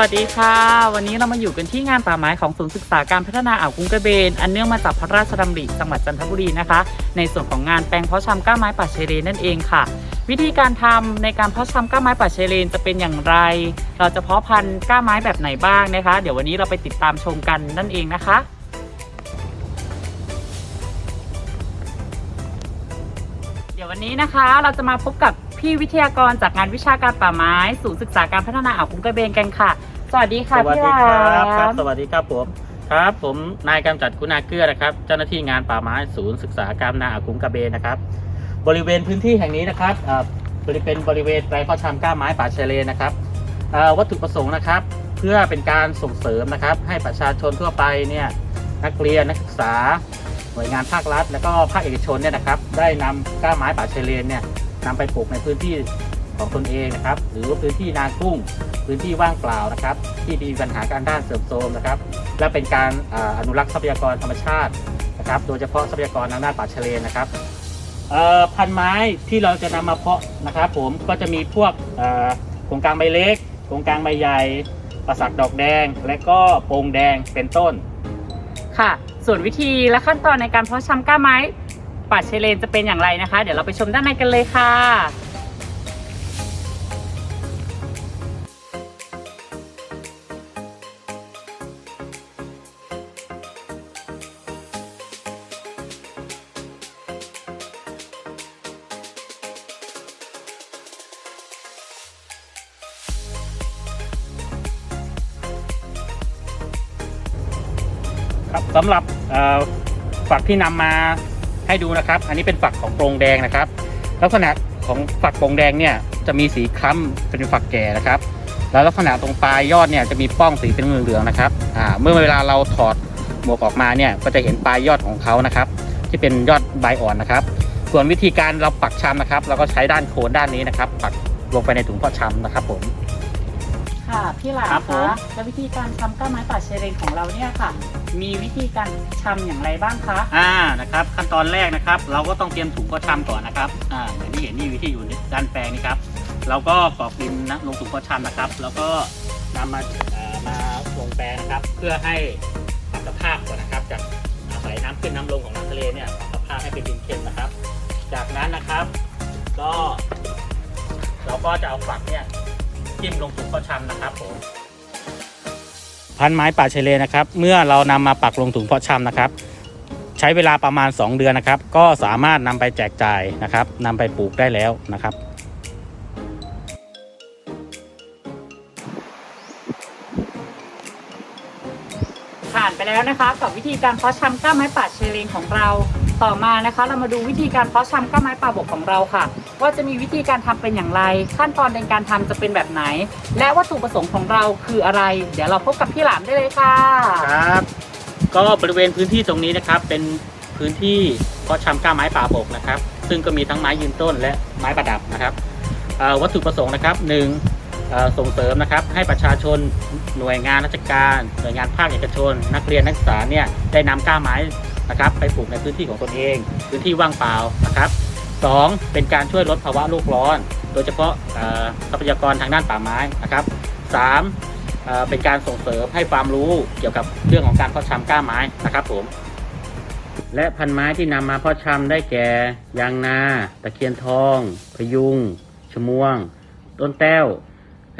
วัสดีค่ะ วันนี้เรามาอยู่กันที่งานป่าไม้ของศูนย์ศึกษาการพัฒนาอ่าวกุ้งกระเบน อันเนื่องมาจากพระราชดำริจังหวัดจันทบุรีนะคะ ในส่วนของงานแปลงเพาะชำก้าไม้ป่าเชเลนนั่นเองค่ะ วิธีการทำในการเพาะชำก้าไม้ป่าเชเลนจะเป็นอย่างไร เราจะเพาะพันธุ์ก้าไม้แบบไหนบ้างนะคะ เดี๋ยววันนี้เราไปติดตามชมกันนั่นเองนะคะเดี๋ยววันนี้นะคะเราจะมาพบกับ พี่วิทยากรจากงานวิชาการป่าไม้ศูนย์ศึกษาการพัฒนาอ่าวกุ้งกระเบนกันค่ะ สวัสดีค่ะสวัสพี่ดีลาครับครับมสวัสดีครับผมครับ ผมนายกำจัดคุณาเกื้อนะครับ เจ้าหน้าที่งานป่าไม้ศูนย์ศึกษาการนาอากุ้งกระเบนนะครับ บริเวณพื้นที่แห่งนี้นะครับอ่าบริเป็นบริเวณแปลงเพาะชำกล้าไม้ป่าชายเลนนะครับอ่าวัตถุประสงค์นะครับ เพื่อเป็นการส่งเสริมนะครับ ให้ประชาชนทั่วไปเนี่ยนักเรียนนักศึกษาหน่วยงานภาครัฐ และก็ภาคเอกชนเนี่ยนะครับ ได้นำกล้าไม้ป่าชายเลนเนี่ย นำไปปลูกในพื้นที่ของตนเองนะครับ หรือพื้นที่นากุ้ง พื้นที่ว่างเปล่านะครับ ที่มีปัญหาการด้านเสื่อมโทรมนะครับ และเป็นการออนุรักษ์ทรัพยากรธรรมชาตินะครับ โดยเฉพาะทรัพยากรทางด้านป่าชายเลนนะครับพันไม้ที่เราจะนำมาเพาะนะครับผมก็จะมีพวกโครงกลางใบเล็กโครงกลางใบใหญ่ประสักดอกแดง และก็โปงแดงเป็นต้นค่ะ ส่วนวิธีและขั้นตอนในการเพาะชำกล้าไม้ ป่าชเลนจะเป็นอย่างไรนะคะ เดี๋ยวเราไปชมด้านในกันเลยค่ะครับสำหรับฝักที่นำมา ให้ดูนะครับ อันนี้เป็นฝักของโปรงแดงนะครับ ลักษณะของฝักโปรงแดงเนี่ยจะมีสีคล้ำเป็นฝักแก่นะครับ แล้วลักษณะตรงปลายยอดเนี่ยจะมีป้องสีเป็นเหลืองๆนะครับอ่าเมื่อเวลาเราถอดหมวกออกมาเนี่ยก็จะเห็นปลายยอดของเขานะครับ ที่เป็นยอดใบอ่อนนะครับ ส่วนวิธีการเราปักชำนะครับ เราก็ใช้ด้านโคนด้านนี้นะครับ ปักลงไปในถุงเพาะชำนะครับผม ค่ะพี่หลาครับผมคะและวิธีการทำกล้าไม้ป่าชายเลนของเราเนี่ยค่ะ มีวิธีการชำอย่างไรบ้างคะ อ่านะครับขั้นตอนแรกนะครับ เราก็ต้องเตรียมถุงเพาะชำก่อนนะครับอ่าอย่างที่เห็นนี่วิธีอยู่ด้านแปลงนี่ครับเราก็กรอกดินนะลงถุงเพาะชำนะครับ แล้วก็นำมาเอ่อมาลงแปลงนะครับ เพื่อให้ปรับสภาพก่อนนะครับ จากอาศัยน้ำขึ้นน้ำลงของน้ำทะเลเนี่ยปรับสภาพให้เป็นดินเค็มนะครับ จากนั้นนะครับ ก็ เราก็จะเอาฝักเนี่ย จิ้มลงถุงเพาะชำนะครับผมพันไม้ป่าชายเลนนะครับ เมื่อเรานำมาปักลงถุงเพาะชำนะครับ ใช้เวลาประมาณ 2 เดือนนะครับ ก็สามารถนำไปแจกจ่ายนะครับนำไปปลูกได้แล้วนะครับผ่านไปแล้วนะคะกับวิธีการเพาะชำกล้าไม้ป่าชายเลนของเรา ต่อมานะคะ เรามาดูวิธีการเพาะชำก้าไม้ป่าบกของเราค่ะ ว่าจะมีวิธีการทำเป็นอย่างไร ขั้นตอนในการทำจะเป็นแบบไหน และวัตถุประสงค์ของเราคืออะไร เดี๋ยวเราพบกับพี่หลามได้เลยค่ะครับ ก็บริเวณพื้นที่ตรงนี้นะครับ เป็นพื้นที่เพาะชำก้าไม้ป่าบกนะครับ ซึ่งก็มีทั้งไม้ยืนต้นและไม้ประดับนะครับวัตถุประสงค์นะครับหนึ่งส่งเสริมนะครับให้ประชาชนหน่วยงานราชการ หน่วยงานภาคเอกชน นักเรียนนักศึกษาเนี่ยได้นำก้าไม้ นะครับ ไปปลูกในพื้นที่ของตนเอง พื้นที่ว่างเปล่านะครับสองเป็นการช่วยลดภาวะโลกร้อน โดยเฉพาะทรัพยากรทางด้านป่าไม้นะครับสามเเป็นการส่งเสริมให้ความรู้เกี่ยวกับเรื่องของการเพาะชำกล้าไม้นะครับผมและพันไม้ที่นำมาเพาะชำได้แก่ ยางนา ตะเคียนทอง พยุง ชมวง ต้นแต้ว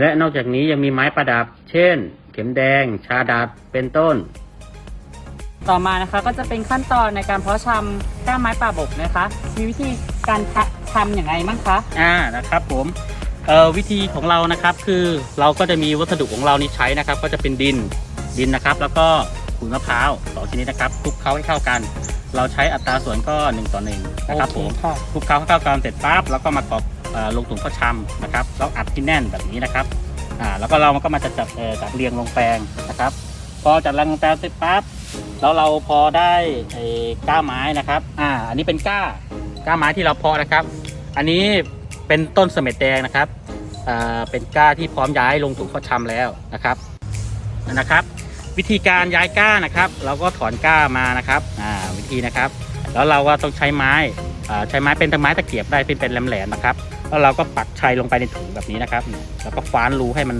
และนอกจากนี้ยังมีไม้ประดับ เช่น เข็มแดง ชาดัด เป็นต้น ต่อมานะคะก็จะเป็นขั้นตอนในการเพาะชำกล้าไม้ป่าบกนะคะ มีวิธีการทะทำอย่างไรบ้างคะอ่านะครับผมเอ่อวิธีของเรานะครับคือเราก็จะมีวัสดุของเรานี่ใช้นะครับ ก็จะเป็นดินดินนะครับ แล้วก็ขุยมะพร้าวสองชนิดนะครับคลุกเคล้าให้เข้ากัน เราใช้อัตราส่วนก็1ต่อ1นะครับผมค่ะคลุกเคล้าให้เข้ากันเสร็จปั๊บแล้วก็มากรอกเอ่อลงถุงพ่อชำนะครับแล้วอัดที่แน่นแบบนี้นะครับอ่าแล้วก็เราก็มาจัดจัดเอ่อจัดเรียงลงแปลงนะครับ พอจัดเรียงลงแปลงเสร็จปั๊บ แล้วเราพอได้ไอ้ก้าไม้นะครับ อ่า อันนี้เป็นก้าก้าไม้ที่เราเพาะนะครับ อันนี้เป็นต้นเสม็ดแดงนะครับ อ่า เป็นก้าที่พร้อมย้ายลงถุงพ่อชำแล้วนะครับนะครับ วิธีการย้ายก้านะครับ เราก็ถอนก้ามานะครับ อ่า วิธีนะครับ แล้วเราก็ต้องใช้ไม้ อ่า ใช้ไม้เป็นไม้ตะเกียบได้เป็นเป็นแหลมๆนะครับ แล้วเราก็ปักชัยลงไปในถุงแบบนี้นะครับ แล้วก็ฟ้านรูให้มัน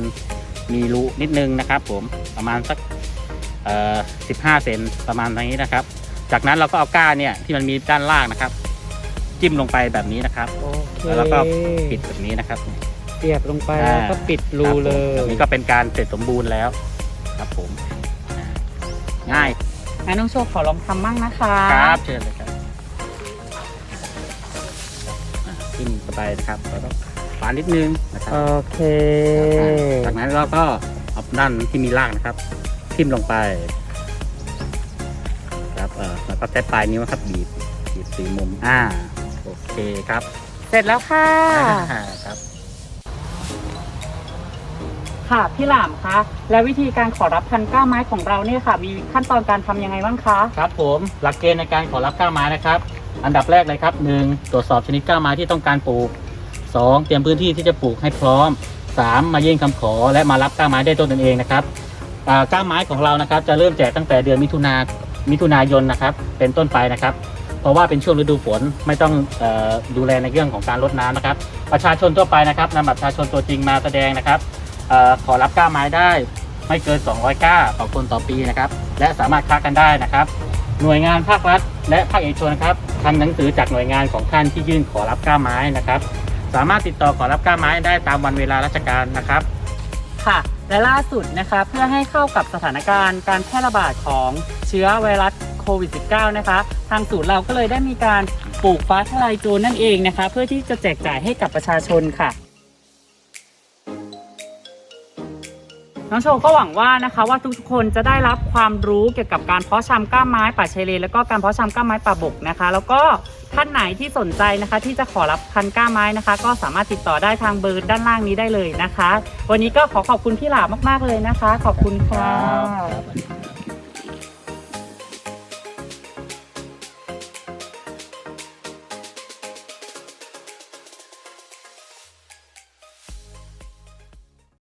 มีรูนิดนึงนะครับ ผม ประมาณสัก 15 เซนประมาณนี้นะครับ จากนั้นเราก็เอาก้านเนี่ยที่มันมีด้านล่างนะครับ จิ้มลงไปแบบนี้นะครับ โอเคแล้วก็ปิดแบบนี้นะครับ เสียบลงไปอ่าแล้วก็ปิดรูเลครับผมแบบยนี้ก็เป็นการเสร็จสมบูรณ์แล้วครับผมอ่าง่ายงั้นน้องโชว์ขอลองทำมั่งนะคะครับเชิญเลยครับอ่าขึ้นสบายนะครับแล้วก็ฝานนิดนึงนะครับโอเคอ่าจากนั้นเราก็เอาด้านที่มีรากนะครับ ทิ่มลงไปครับเออแล้วก็ใช้ปลายนิ้วนะครับบีบบีบสีมุมอ่าโอเคครับเสร็จแล้วค่ะ อ่าครับ ค่ะพี่หลามคะแล้ววิธีการขอรับพันธุ์กล้าไม้ของเราเนี่ยค่ะ มีขั้นตอนการทำยังไงบ้างคะ ครับผมหลักเกณฑ์ในการขอรับก้าไม้นะครับ อันดับแรกเลยครับหนึ่งตรวจสอบชนิดก้าไม้ที่ต้องการปลูกสองเตรียมพื้นที่ที่จะปลูกให้พร้อมสามมายื่นคำขอและมารับก้าไม้ได้ต้นตนเองนะครับ ก้าไม้ของเรานะครับจะเริ่มแจกตั้งแต่เดือนมิถุนามิถุนายนนะครับ เป็นต้นไปนะครับ เพราะว่าเป็นช่วงฤดูฝนไม่ต้องออดูแลในเรื่องของการรดน้ำนะครับ ประชาชนทั่วไปนะครับนำบัตรประชาชนตัวจริงมาแสดงนะครับอขอรับก้าไม้ได้ไม่เกิน 200 ก้าต่อคนต่อปีนะครับ และสามารถค้ากันได้นะครับ หน่วยงานภาครัฐ และภาคเอกชนครับทำหนังสือจากหน่วยงานของท่านที่ยื่นขอรับก้าไม้นะครับ สามารถติดต่อขอรับก้าไม้ได้ตามวันเวลาราชการนะครับ ค่ะ และล่าสุดนะคะเพื่อให้เข้ากับสถานการณ์การแพร่ระบาดของเชื้อไวรัสโควิด -19 นะคะ ทางศูนย์เราก็เลยได้มีการปลูกฟ้าทลายโจรนั่นเองนะคะ เพื่อที่จะแจกจ่ายให้กับประชาชนค่ะ น้องโชว์ก็หวังว่านะคะว่าทุกๆคนจะได้รับความรู้เกี่ยวกับการเพาะชำกล้ามไม้ป่าชายเลนแล้วก็การเพาะชำกล้ามไม้ป่าบกนะคะ แล้วก็ท่านไหนที่สนใจนะคะ ที่จะขอรับพันกล้าไม้นะคะ ก็สามารถติดต่อได้ทางเบอร์ด้านล่างนี้ได้เลยนะคะ วันนี้ก็ขอขอบคุณพี่หลามาก ๆเลยนะคะ ขอบคุณค่ะ